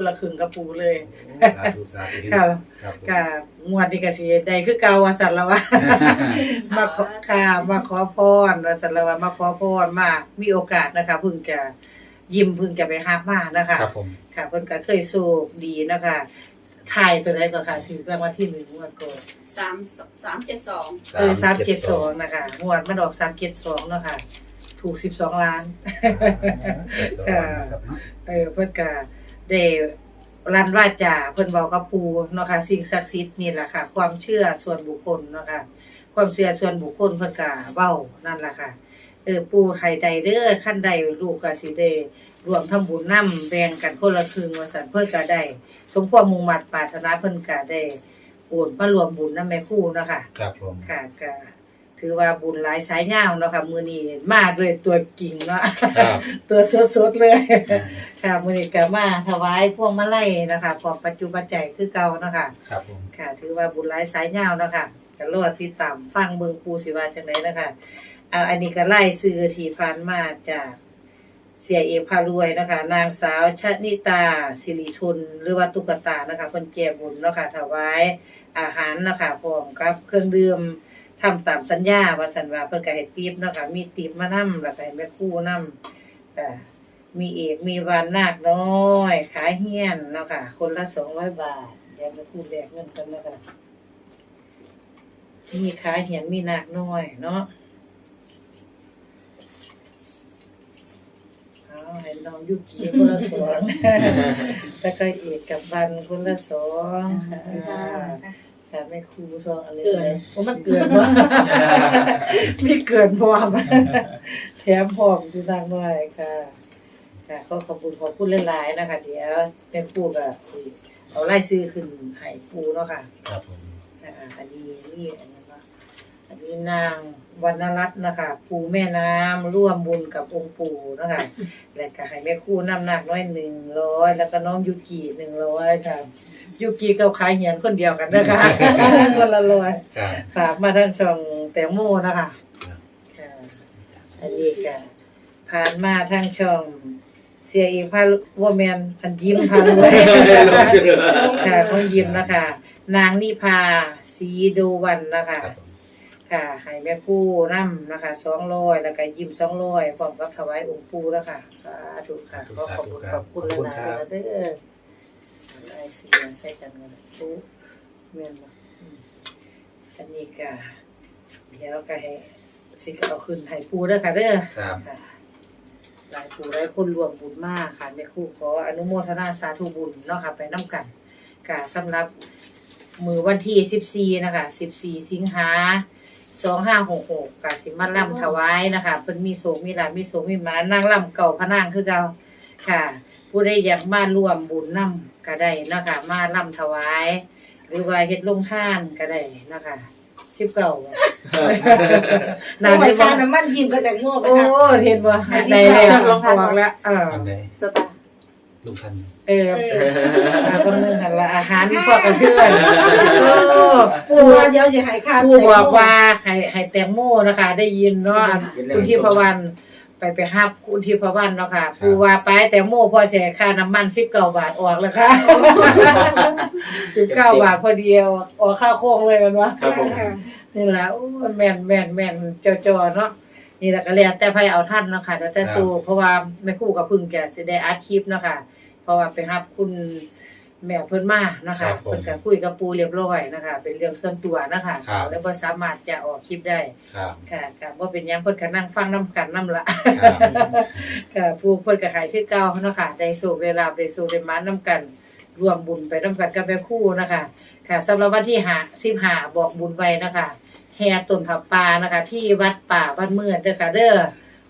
คนละครึ่งกับปูเลย สาธุสาธุค่ะครับผมค่ะงวดนี้ก็สิได้คือเก่าว่าสันละวะ มาขอค่ะมาขอพรว่าสันละวะมาขอพรมามีโอกาสนะคะเพิ่งจะยิ้มเพิ่งจะไปหามานะคะ ครับผมค่ะเพิ่นก็เคยโชคดีนะคะถ่ายตัวใดก็ค่ะถือรางวัลที่หนึ่งงวดก่อนสามสามเจ็ดสองเออสามเจ็ดสองนะคะงวดมันออกสามเจ็ดสองเนาะค่ะ ถูกสิบสองล้าน อ่าครับเนาะ เออเพิ่นก็ ได้รันว่าจาเพิ่นบอกกับปูเนาะค่ะสิ่งศักดิ์สิทธิ์นี่แหละค่ะ ความเชื่อส่วนบุคคลเนาะค่ะความเชื่อส่วนบุคคลเพิ่นก็เว้านั่นล่ะค่ะเออปูไทยใดเด้อขั้นใดลูกก็สิได้รวมทำบุญนํแบ่งกันคนละครึ่งว่าซั่นเพิ่นก็ได้ สมความมุ่งมั่นปรารถนาเพิ่นก็ได้โอนมารวมบุญนำแม่ครูเนาะค่ะครับผมค่ะก็ ถือว่าบุญหลายสายยาวเนาะค่ะมื้อนี้มาด้วยตัวจริงเนาะครับ ตัวสดๆเลยอ่าค่ะมื้อนี้ก็มาถวายพวงมาลัยนะคะของปัจจุบันใจยคือเก่าเนาะค่ะ ครับผม ค่ะ ถือว่าบุญหลายสายยาวเนาะค่ะก็รอติดตามฟังเบิ่งปูสิว่าจังไดนะคะอ่าอันนี้ก็ไล่ซื้อที่ผ่านมาจากเสียเอกพารวยนะคะ นางสาวชนิตาสิริทุนหรือว่าตุ๊กตานะคะเพิ่นแก้บุญเนาะค่ะถวายอาหารเนาะค่ะพร้อมกับเครื่องดื่ม ทำตามสัญญาว่าสันว่าเพิ่นก็ให้ติปเนาะค่ะมีติปมานํแล้วก็ให้แม่ครูนํค่ะมีเอกมีวันนาคน้อย ขายเฮียนเนาะค่ะ คนละสองร้อยบาทเดี๋ยวจะพูดแลกเงินกันนะคะมีขายเหียนมีนาคน้อยเนาะเอาให้น้องยุกิคนละสองแล้วก็เอกกับบันคนละสองค่ะ ค่ะแม่ครูสองอะไรเลยโอ้มันเกินวะมีเกินพร้อมแถมพร้อมอยู่นางน้อยค่ะค่ะขอขอบคุณขอบคุณหลายๆนะคะ เดี๋ยวเป็นปูก็สิเอาไล่ซื้อขึ้นให้ปูเนาะค่ะ ครับผมอ่าอันนี้นี่ อันนี้เนาะอันนี้นางวรรณรัตน์นะคะปูแม่น้ำร่วมบุญกับองค์ปู่นะคะ แล้วก็ให้แม่ครู่น้ำหนักน้อยหนึ่งร้อยแล้วก็น้องยูกิหนึ่งร้อยค่ะยูกิกับขายเหียนคนเดียวกันนะคะ คนละร้อยครับฝากมาทางช่องแตงโมนะคะครับค่ะอันนี้ก็ผ่านมาทางช่องเสียอีกพาว่าแมนอันยิ้มพารวย ค่ะเขายิ้มนะคะ นางนิพาสีดูวันนะคะ ครับผม ค่ะให้แม่ปู่นํนะคะสองร้อยแล้วก็ยิ้มสองร้อยพร้อมกับถวายองค์ปู่แล้วค่ะสาธุค่ะขอขอบคุณขอบคุณหลายๆเด้อไอ้เสียใส่กันกันปู่แม่นบ่อืมอันนี้ก็เดี๋ยวก็ให้สิก็เอาขึ้นให้ปู่เด้อค่ะเด้อครับค่ะหลายผู้หลายคนรวมบุญมากค่ะแม่ครูขออนุโมทนาสาธุบุญเนาะค่ะไปน้ำกันค่ะสำหรับมือวันที่สิบสี่นะคะสิบสี่สิงหา สองห้าหกหกกสิมาล่ำถวายนะคะเพิ่นมีโสมีลาภมีโสมีหมานางล่ำเก่าพระนางคือเก่าค่ะ ผู้ใดอยากมาร่วมบุญนำก็ได้เนาะคะมาล่ำถวาย หรือว่าเฮ็ดลงทานก็ได้นะคะสิบเก่าหนาไปทานน้ำมันยิ้มก็แต่งโม่ไปโอ้ค่ะ เห็นบ่ให้สิได้บแล้วเก้าลองบอกแล้วเอออันใดสตาร์ลูกทันเอออาคนนึงหันละอาหารที่พอกระเทือนโอ้ ปูว่าเดี๋ยวจะหายคาดผู้บอกว่าให้ให้แตงโมนะคะ ได้ยินเนาะคุณที่พระวันไปไปฮับคุณที่พระวันเนาะค่ะผู้ว่าไปแตงโมพอเสียค่าน้ำมัน19บาทออกแล้วค่ะ19บาทพอดีเอาออกค่าโค้งเลยมันวะครับผมนี่แหละโอ้ยแม่นแม่นแม่นจอๆเนาะนี่แหละก็แล้วแต่ไผเอาท่านเนาะค่ะแล้วแต่สู้เพราะว่าแม่ครู่ก็เพิ่งจะสิได้อัดคลิปเนาะค่ะเพราะว่าไปรับคุณ แม่เพิ่นมาเนาะค่ะเพิ่นก็คุยกับปูเรียบร้อยนะคะ เป็นเรื่องส่วนตัวนะคะแล้วบ่สามารถจะออกคลิปได้ครับ ค่ะก็บ่เป็นหยังเพิ่นก็นั่งฟังนํกันนํละครับ ค่ะผู้เพิ่นก็ขายคือเก่าเนาะค่ะได้โชคได้ลาภได้โชคได้หมานนํกันรวมบุญไปนํกันกับแม่ครู่นะคะ ค่ะสำหรับวันที่5 15บอกบุญไว้นะคะแห่ต้นผับปลานะคะ ที่วัดป่าบ้านเมืองเด้อค่ะเด้อ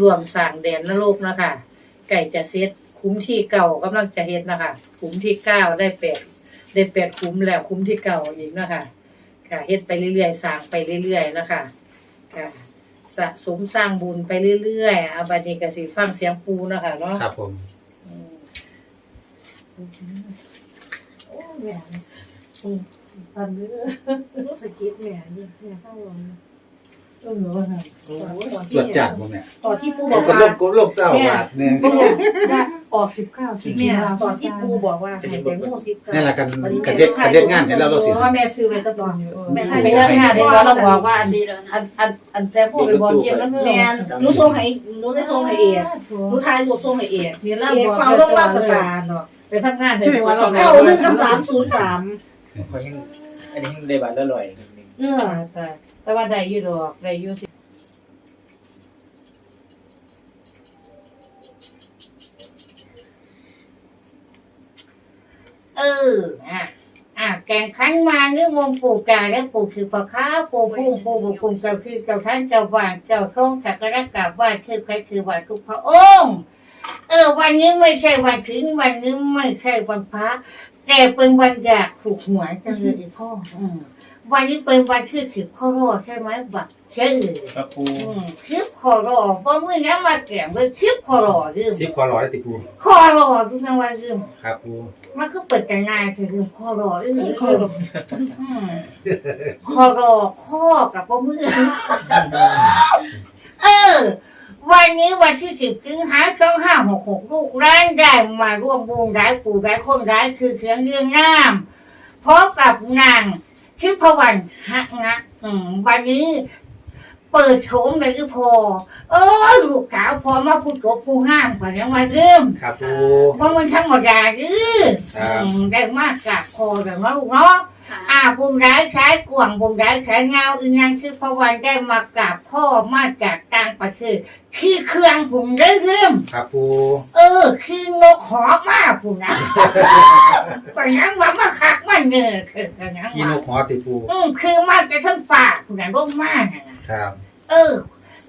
รวมสร้างแดนนรกนะคะ ไก่จะเซต คุ้มที่เก่ากำลังจะเฮ็ดนะคะคุ้มที่เก้าได้แปดได้แปดคุ้มแล้วคุ้มที่เก่าอีกนะคะค่ะเฮ็ดไปเรื่อยๆสร้างไปเรื่อยๆนะคะค่ะสะสมสร้างบุญไปเรื่อยๆอาบัดนี้ก็สิฟังเสียงปูนะคะเนาะครับผมอืมโอ้แม่อืมฟังเด้อรู้สึกคิดแม่นี่แม่เข้าลง ต้องหนูว่าค่ะตอนตรวจจัดบ่แม่ตอนที่ปูบผอมกก็ว่าลบก็ลบเจ้าบาทเนี่ยปูบอกว่าออกสิบเก้าที่เนี่ยตอนที่ปูบอกว่าให้แตงโมสิบเก้านี่แหละกันกันเด็ดกันเด็ดงานเห็นแล้วเราสิ ว่าแม่ซื้อไว้ตลอดแม่ไปให้เรื่องงานได้เราบอกว่าอันดีนี้แล้วนะอันอันอันแต่พวกไปบอกเยี่ยมแล้วเนอะแม่หนูส่งให้หนูได้ส่งให้เอกหนูทายรูปส่งให้เอกมีเอเล่ากบอกฟังลงว่าสตาร์เนาะไปทำงานเห็นว่าเราเก้าหนึ่งกับสามศูนย์สามขอยังอันนี้ยังได้บาทละร้อยนิดนึงเออ แต่ว่าได้อยู่ดอกได้อยู่สิเอออะอะแกงขันมานึกวงปู่กาและปู่คือปะค้าปู่พุ่งปู่บุกคุมเจ้าคือเจ้าท่านเจ้าว่างเจ้าทงสักการะกราบไหว้คือใครคือว่าทุกพระองค์เออ วันนี้ไม่ใช่วันถึงวันนี้ไม่ใช่วันพระแต่เป็นวันอยากถูกหวยจังเลยอีพ่ออืม วันนี้เป็นวันที่สิบข้อรอดใช่ไหมบักใช่เลยครับปูอืมคลิปคอรอบ่มือยังมาแก่งเลยคลิปคอรอยืมซิปคอรอได้ติปูคอรอคือจังว่ายืมครับปูมันคือเปิดกันนายคือยืมคอรอยืมคอรออืมคอรอข้อกับบ่มือเออวันนี้วันที่สิบสิงหาสองห้าหกหกลูกร้านได้มาร่วมวงร้ายปู่ร้ายคนร้ายคือเสียงเรียงน้ำพร้อมกับนาง ทิพวรรณหักนะอืมวันนี้ เปิดโฉมเลยคือพอเออลูกสาวพอมาพูดกับผู้ห้ามกว่ายังมาเริ่มครับปู เพราะมันธรรมดาดื้อครับ อืมได้มากกับพอแต่ว่าลูกเนาะค่ะ อ่าบุญร้ายขายกวางบุญร้ายขายเงาอีกอย่างคือพระวันได้มากับพ่อมาจากต่างประเทศขี้เครื่องผมได้เริ่มครับปูเออคือนกหอมากผมนะก็ยังว่ามาคักมันเนอะคือก็ยังพี่นว่ากหอติปูอืมคือมาจะทั้งฝากผมนะร่มมากนะครับ เออ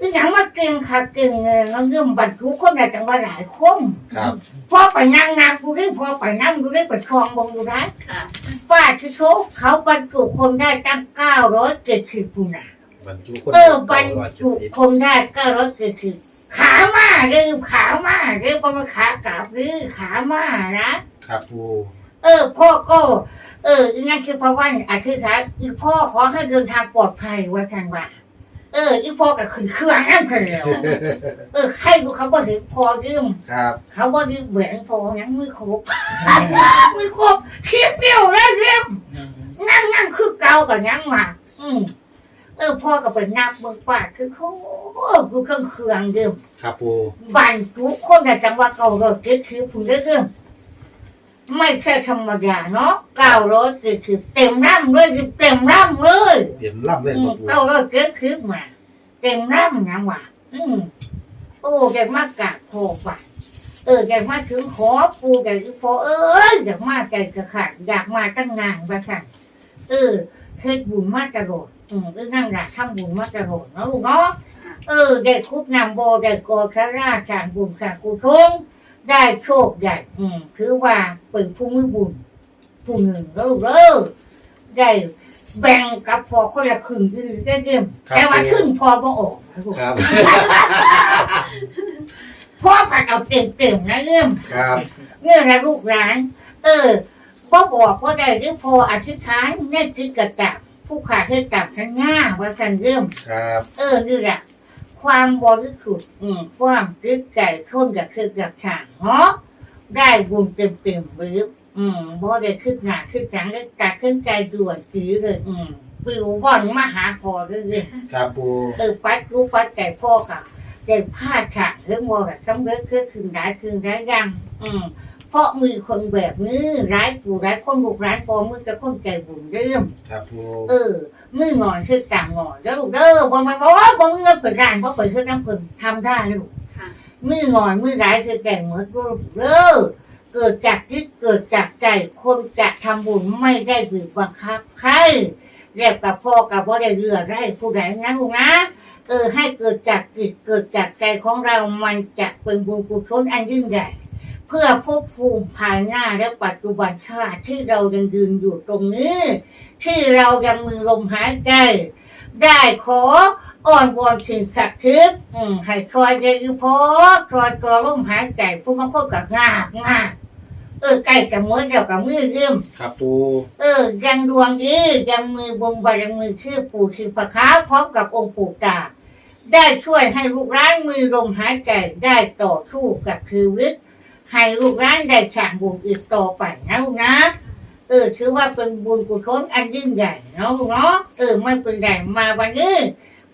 อีหยังมาเก่งค่ะเก่งเลยเราเรื่องบรรทุกคนได้จังว่าหลายคนครับพอไปนั่งนางกูได้พอไปนั่งกูได้ไปคลองบงดูนะค่ะป้าที่เขาเขาบรรจุคนได้ตั้งเก้าร้อยเจ็ดสิบปุ่นน่ะบรรจุคนเออบรรร้อยเจ็ดจุสิบคนได้เก้าร้อยเจ็ดสิบขามาเรือขามาเรือประมาณขากลับหรือขามานะครับปูเออ พ่อก็ เอออีนั่นคือพระวันอาคือขาอีพ่อขอให้เดินทางปลอดภัยว่ากันว่า เอออีพ่อกับขึ้นเครื่องนั่นคนเดียวเออใครดูเขาบอกถึงพอยืมครับ เขาว่ายืมแหวนพอยังไม่ครบไม่ครบคลิปเดียวแล้วยืมนั่งนั่งคือเก่ากับยังมาอืมเออพ่อก็ไปนับเบิ่งปากคือเขาโอ้กูเครื่องเครื่องยืมครับปูบันทุกคนในจังหวัดเก่ารถเกิดคือผมได้ยืม ไม่ใช่ธรรมดาเนาะเก้าร้อยเกิดคือเต็มร่ำเลยคือเต็มร่ำเลยเตรียมล่ำเล่นอืบ่มปูเก้าร้อยเกิดคือมา เต็มร่ำนะว่ะอืมโอ้แกมากกราบโพว่ะเออแกมาถึงขอปูแกคือพอเอ้ยอยากมาใจกระขาดอยากมาตั้งนานว่าค่ะเออเฮ็ดบุญมาตลอดอืมเออนั่งหลักทำบุญมาตลอดเนาะลูกเนาะเออได้คุบนำโบได้กอคาราจานบุญค่ะกูทง ได้โชคใหญ่อืมถือว่าเป็นผู้มือบุญผู้หนึ่งแล้วลูกเออได้แบ่งกับพอคนละครึ่งคือได้เดิมแต่ว่าครึ่งพอบ่ออกนะลูกครับพ่อผัดเอาเต็มเต็มๆนะเริ่มครับเงื่อนละลูกร้าน เออพ่อบอกว่าได้หรือพออธิษฐานแน่คือกระดับผู้ขาดเทศกับฉันง่าว่ากันเริ่มครับ เออนี่แหละ ความบริสุทธิ์อืมความตึกใจคนกับคือกับฉางเนาะได้บุญเต็มเต็มๆหรืออืมบ่ได้ขึ้นหนาขึ้นหลังได้ตัดขึ้นใจด่วนจีเลย อืมปิวว่อนมาหาพอเรื่อยๆครับปูเออปัดรู้ปัดไก่พ่อค่ะไก่ผ้าฉากเรื่องวัวแบบต้องเลิกคือคืนร้ายคืนร้ายยัง อืม เพราะมีคนแบบนี้ร้ายผู้ร้ายคนบุกร้ายพอมือจะคนใจบุญเรื่องครับปูเออมือหน่อยคือต่างหน่อยแล้วลูกเด้อบอกมาบอกว่าบอกเงินเปิดร้านเพราะเปิดเครื่องน้ำผึ้งทำได้ลูกค่ะมือหน่อยมือร้ายคือแก่งเหมือนลูกเด้อเกิดจากจิตเกิดจากใจคนจะทำบุญไม่ได้บีบบังคับใครเรียบกับพ่อกับพ่อได้เรือได้ผู้ใดนะลูกนะเออให้เกิดจากจิตเกิดจากใจของเรามันจะเป็นบุญกุศลอันยิ่งใหญ่ เพื่อภพภูมิภายหน้าและปัจจุบันชาติที่เรายังยืนอยู่ตรงนี้ ที่เรายังมีลมหายใจได้ขออ่อนวอนสิ่งศักดิ์สิทธิ์อืมให้คอยเดียวพอคอยตัวลมหายใจผู้บางคนกับงากงากเออใกล้จะมือเดียวกับมือเอื้อมครับปูเออ ยังดวงดียังมือบงบารมีชื่อปู่ชื่อพระค้าวพร้อมกับองค์ปู่ตาได้ช่วยให้ลูกร้านมือลมหายใจได้ต่อสู้กับชีวิต ให้ลูกร้านได้สร้างบุญอีกต่อไปนะลูกนะ เออ ถือว่าเป็นบุญกุศลอันยิ่งใหญ่เนาะลูกเนาะ เออ ไม่เป็นไรมาวันนี้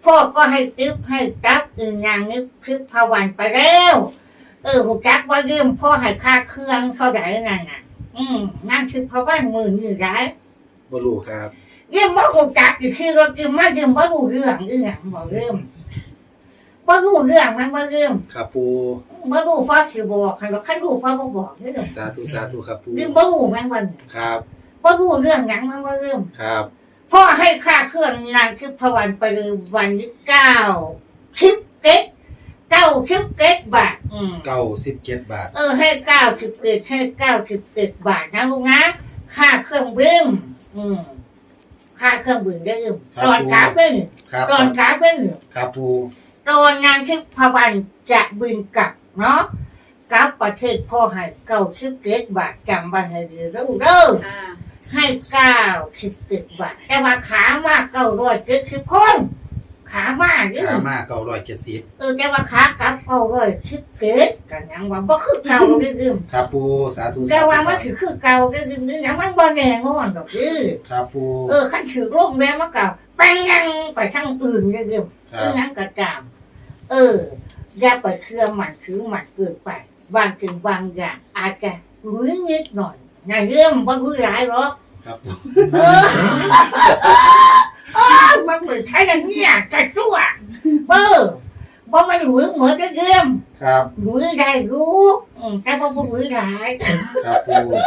พ่อก็ให้ติ๊บให้ตับอื่นอย่างนี้คลิปพาวันไปแล้ว เออหูจักว่ายืมพ่อให้ค่าเครื่องเท่าไหร่นั่นน่ะ อืมนั่นคือพาวันหมื่นอยู่ไรบ่รู้ครับยืมว่าหูจักอยู่ที่รถยืมมายืมว่ารู้เรื่องอีหยังบอกยืม ว่ารู้เรื่องมันว่ายืมครับปูว่ารู้พ่อสิบอกใครว่าใครรู้พ่อบ่บอกยืมสาธุสาธุครับปูยืมว่ารู้มันวันครับว่ารู้เรื่องหยังมันว่ายืมครับพ่อให้ค่าเครื่องนางคือพวันไปเลยวันที่เก้าชิปเก็ตเก้าชิปเก็ตบาทอืมเก้าสิบเจ็ดบาท เออให้เก้าสิบเก็ตให้เก้าสิบเก็ตบาทนะลูกนะค่าเครื่องบินอืมค่าเครื่องบินได้ยืมตอนขาเป็นครับตอนขาเป็นครับปู ตอนนางที่พวันจะบินกลับเนาะกลับประเทศพ่อให้เก้าสิบเก็ตบาทจำไว้ให้ดีแล้วลูกเด้ออ่าให้เก้าสิบเจ็ดบาทแต่ว่าขามากเก้าร้อยเจ็ดสิบคนขามากนี่ขามาเก้าร้อยเจ็ดสิบเออแต่ว่าขากลับเก้าร้อยสิบเจ็ดกันยังว่าบ่คือเก่าเด้อยืมครับปูสาธุแต่สาธุว่ามันคือคือเก่าเด้อยืมนี่ยังมันบ่แน่นอนดอกเด้อครับปูเออคันถือร่มแม่มาเก่าไปยังไปทางอื่นเด้อยืมคเอรัอบงั้นก็ตาม เออ อย่าไปเชื่อมันถือมันเกินไปบางสิ่งบางอย่างอาจจะรู้นิดหน่อยในเรื่องบ่รู้หลายหรอกครับปูเออเออมันเหมือนใช้อย่างเนี้ยกระตัวเออบ่มันหลุยเหมือนกับเยี่ยมครับหลุยได้รู้อืมแต่บ่บ่หลุยหลายครับปู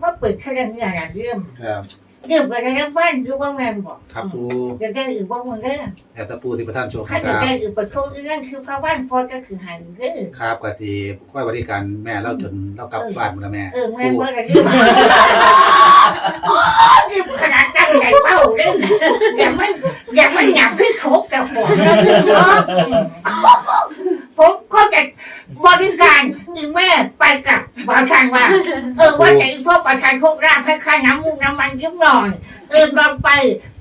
ว่าเปิดแค่อย่างเนี้ยอย่างเยี่ยมครับ เยี่ยมก็ได้รับบ้านอยู่ว่าแม่นบอกครับปูอยากได้อื่นบ่มึงได้อแต่ตะปูที่ประท่านโชคคถ้ารัอยากบได้อื่นไปโชว์อีนั่นคือข้าวบ้านพอก็คือหายเด้อครับก็สิค่อยบริการแม่เราจนเรากลับบ้านหมดแล้วแม่เออแม่ปูว่าอะไรเยี่ยมโอ้ยเยี่ยมขนาดตั้งใจเป้าเด้ออย่ามันอย่ามันหยาบขึ้นโคกกับหัวเราเด้อเนาะผมก็จะบริการ อีแม่ไปกับบริการว่า เออว่าจะอีพ่อประทานโคกราบให้ค่าน้ำมูกน้ำมันยิ้มหน่อยเออตอนไป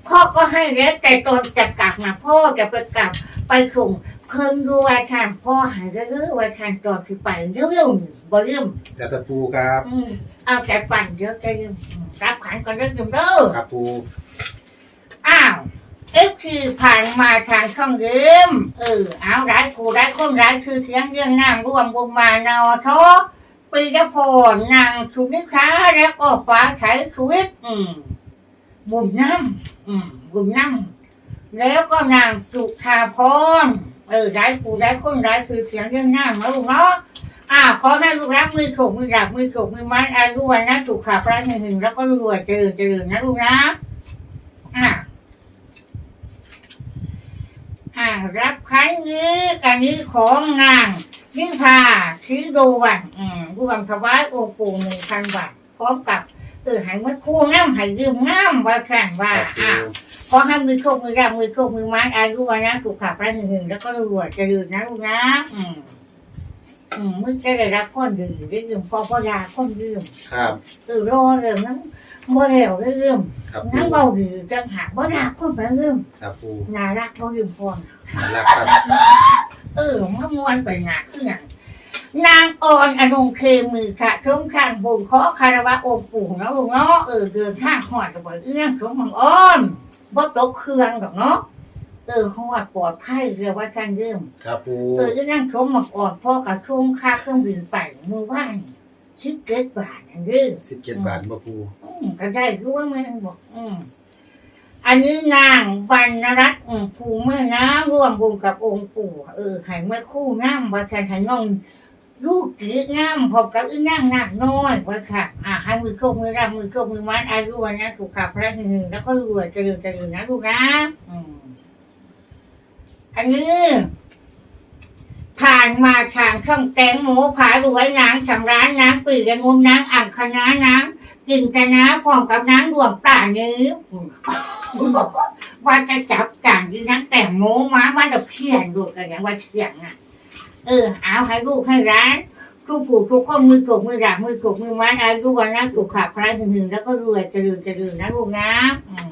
พ่อก็ให้แล้วแต่ตอนจะกลับนะพ่อจะไปกลับไปส่งเพิ่มดูว่าทานพ่อหายเรื่อยๆว่าทานตอนคือไปเรื่อยๆบ่ยืมแต่ตะปูครับ อืมเอาแต่ปั่นเยอะจะยืมอืมรับขันก่อนเด้อยืมเด้อครับปูอ้าว เอฟคือผ่านมาทางช่องเดิมเออ เอาร้ายกูร้ายคนร้ายคือเสียงเรื่องน้ำร่วมวงมานอทอปีกพรนางชุนิค้าแล้วก็ฟ้าใช้ชีวิตอืมบุญน้ำอืมบุญน้ำแล้วก็นางสุธาพรเออร้ายกูร้ายคนร้ายคือเสียงเรื่องน้ำนะลูกเนาะอ่าขอให้ลูกรักมือถูกมือดับมือถูกมือมัดอายุวันนะถูกขาพระหนึ่งหนึ่งแล้วก็รวยเจริญเจริญนะลูกนะอ่า อ่ารับคันนี้กันนี้ของนางนิพาชิโดวันอืมรวมถวายองค์ปู่หนึ่งพันบาทพร้อมกับเออให้มือคู่น้ำให้ยืมน้ำว่าแข่งว่าครับปูอ่าขอให้มือโชคมือรับมือโชคมือมัดอายุวันนะถูกขับไปหนึ่งหนึ่งแล้วก็รวยจะดืนนะลูกนะอืมอืมมึงจะได้รับคนดื้อได้ยืมพอพอยาคนยืมครับเออรอเรื่องนั้นบ่แล้วได้ยืมครับนั่ปูงเบาดื้อจังหากบ่ด่าคนไปยืมครับปูน่ารักบ่ยืมพอน่ารักครับเออมามวนไปหนักขึ้นอย่างนางอ่อนอนงเคมือค่ะทุ่มข้างบุญขอคารวะองค์ปู่เนาะลูกเนาะเออเดินข้างหอดกับเอื้องสมมังอ่อนบ่ตกเครื่องดอกเนาะเออหอดปลอดภัยเรียกว่าท่านเริ่มครับปูเออเอื้องสมมังอ่อนพ่อกับทุ่มค่าเครื่องบินไปมือว่านชิบเกิดบาทนั่นเด้อสิบเจ็ดบาทบ่ปูอืมก็ได้คือว่ามันบอกอืม อันนี้นางวรรณรัตน์อืมภูเมื่อน้ำร่วมบุญกับองค์ปู่เออให้เมื่อคู่น้ำว่าการให้น้องลูกกีน้ำพบกับอีนั่งหนักน้อยว่าค่ะ อ่าให้มือโคกมือรับมือโคกมือมัดอายุวันนะถูกขับพระหนึ่งแล้วก็รวยเจริญเจริญนะลูกนะอันนี้ผ่านมาทางช่องแตงหมูผารวยนางสำร้านน้ำปีกงุมน้ำอ่างคณะน้ำกินกันนะพร้อมกับน้ำรวมตาเนื้อ ว่าจะจับกันยีนังแต่งโมม้ามาจะเขียนดูกันอย่างว่าเขียนอะ เออ เอาให้ลูกให้ร้านทุกผู้ทุกคนมือถูกมือดักมือถูกมือมัดอายุวันนะถูกขาพระหึงหนึ่งแล้วก็รวยเจริญเจริญนะลูกนะอืม